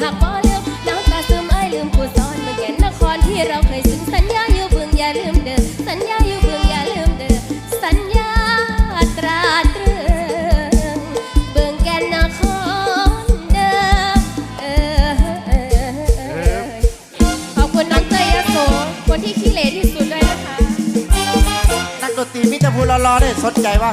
หากบ่ลืมน้ำตาซึมไอลืมผู้สอนเมื่อแก่นนครที่เราเคยซึ้งสัญญาอยู่เบื้องอย่าลืมเดิมสัญญาอยู่เบื้องอย่าลืมเดิมสัญญาตราตรึงเบื้องแก่นนครเดิมขอบคุณน้องเตยยโสคนที่ขี้เหร่ที่สุดด้วยนะคะ นักดนตรีมิตรพูรอรอได้สนใจว่า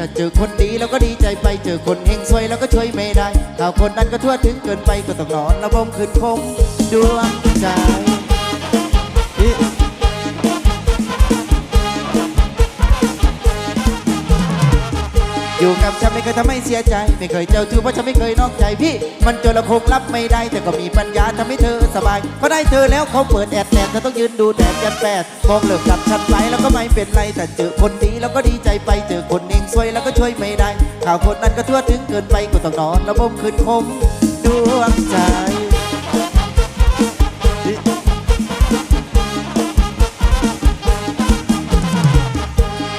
ถ้าเจอคนดีแล้วก็ดีใจไป เจอคนเฮงซวยแล้วก็ช่วยไม่ได้ถ้าคนนั้นก็ทั่วถึงเกินไปก็ต้องนอนระบขึ้นคมดวงใจ อยู่กับฉันไม่เคยทำให้เสียใจ ไม่เคยเจ้าชู้เพราะฉันไม่เคยนอกใจพี่ มันจนละคงรับไม่ได้แต่ก็มีปัญญาทำให้เธอสบาย ก็ได้เธอแล้วเขาเปิดแอดแดดเธอต้องยืนดูแดดยันแปดมองเลิกกับฉันไปแล้วก็ไม่เป็นไรแต่เจอคนดีแล้วก็ดีใจไปเจอคนเองซวยแล้วก็ช่วยไม่ได้ ข่าวคนนั้นก็ทั่วถึงเกินไปก็ต้องนอนแล้วบ่มคืนคมดวงใจ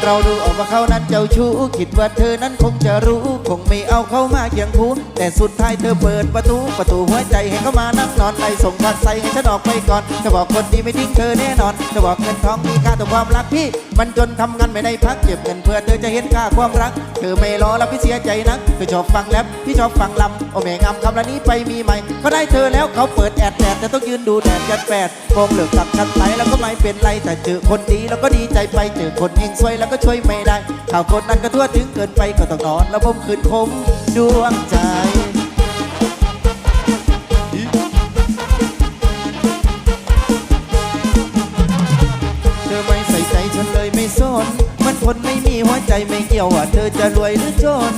เราดูออกว่าเขานั้นเจ้าชู้คิดว่าเธอนั้นคงจะรู้ คงไม่เอาเขามาเคียงคู่แต่สุดท้ายเธอเปิดประตู ประตูหัวใจให้เขามานั่งนอนไล่ส่งผักใส่ให้ฉันออกไปก่อนจะบอกคนดีไม่ทิ้งเธอแน่นอนจะบอกเงินทองมีค่าแต่ความรักพี่ มันจนทำงานไม่ได้พักเก็บเงินเพื่อเธอจะเห็นค่าความรักเธอไม่รอแล้วพี่เสียใจนักเธอชอบฟังแรปพี่ชอบฟังลำโอแม่งามคำละนี้ไปมีใหม่ก็ได้เธอแล้วเขาเปิดแอดแดดแต่ต้องยืนดูแดดยันแปดคงเหลิกกับฉันไปแล้วก็ไม่เป็นไรแต่เจอคนดีแล้วก็ดีใจไปเจอคนเฮงซวยแล้วก็ช่วยไม่ได้ ข่าวคนนั้นก็ทั่วถึงเกินไปก็ต้องนอนแล้วผมคืนคมดวงใจเธอไม่ใส่ใจฉันเลยไม่สนมันคนไม่มีหัวใจไม่เกี่ยวว่าเธอจะรวยหรือจน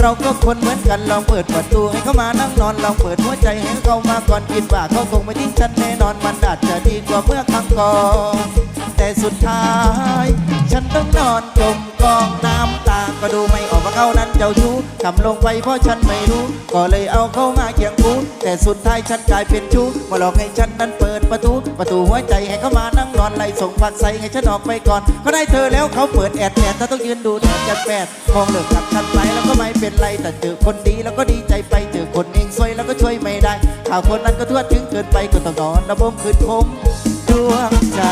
เราก็คนเหมือนกันลองเปิดประตูให้เขามานั่งนอนลองเปิดหัวใจให้เขามาก่อนคิดว่าเขาคงไม่ทิ้งฉันแน่นอนมันอาจจะดีกว่าเมื่อครั้งก่อน แต่สุดท้าย ฉันต้องนอนจมกองน้ำตา ก็ดูไม่ออกว่าเขานั้นเจ้าชู้ทำลงไปเพราะฉันไม่รู้ ก็เลยเอาเขามาเคียงคูแต่สุดท้ายฉันกลายเป็นชู้มาหลอกให้ฉันนั้นเปิดประตู ประตูหัวใจให้เขามานั่งนอนไล่ส่งผักใส่ให้ฉันออกไปก่อนเขาได้เธอแล้วเขาเปิดแอดแอดถ้าต้องยืนดูแดดจัดแปดมองเลิกกับฉันไปแล้วก็ไม่เป็นไรแต่เจอคนดีแล้วก็ดีใจไปเจอคนเองซวยแล้วก็ช่วยไม่ได้ข่าวคนนั้นก็ทั่วถึงเกินไปก็ต้องนอนระบมคืนคมดวงใจ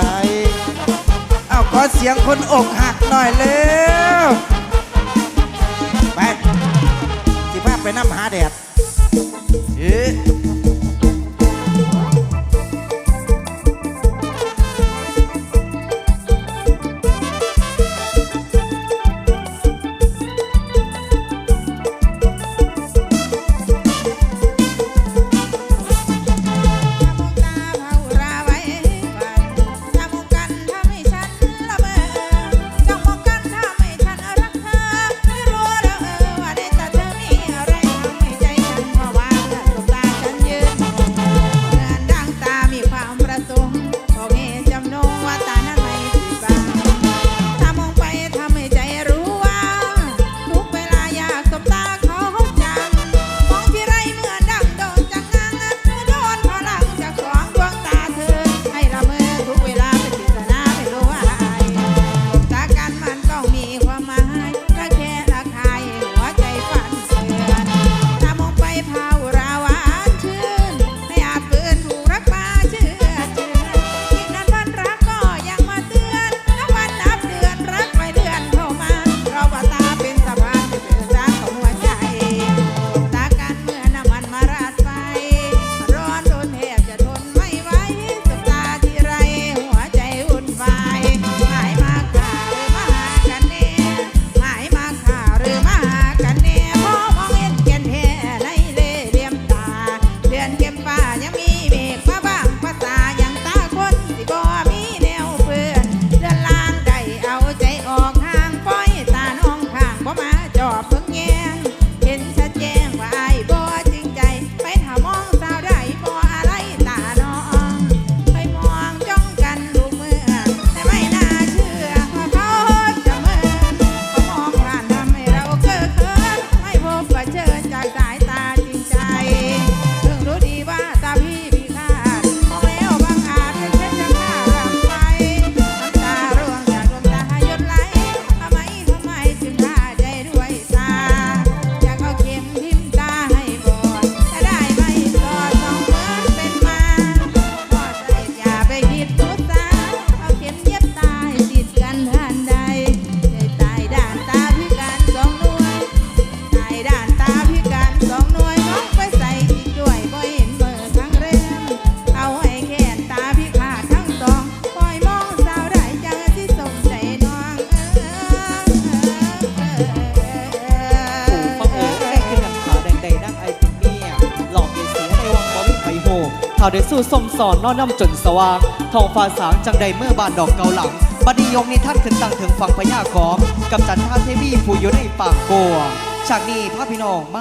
เอาขอเสียงคนอกหักหน่อยเร็วไปสิภาพไปน้ำหาแดดเอ๊ะาวได้สู้ส่งสอนน้อนน้ำจนสว่างทองฟ้าสางจังใดเมื่อบานดอกเกาหลังบัดนี้ยกนี้ท่านขึ้นตั้งถึงฝั่งพญาขอมกับจันท่าเทวีผู้อยู่ในปากโกวฉากนี้พระพี่น้องมา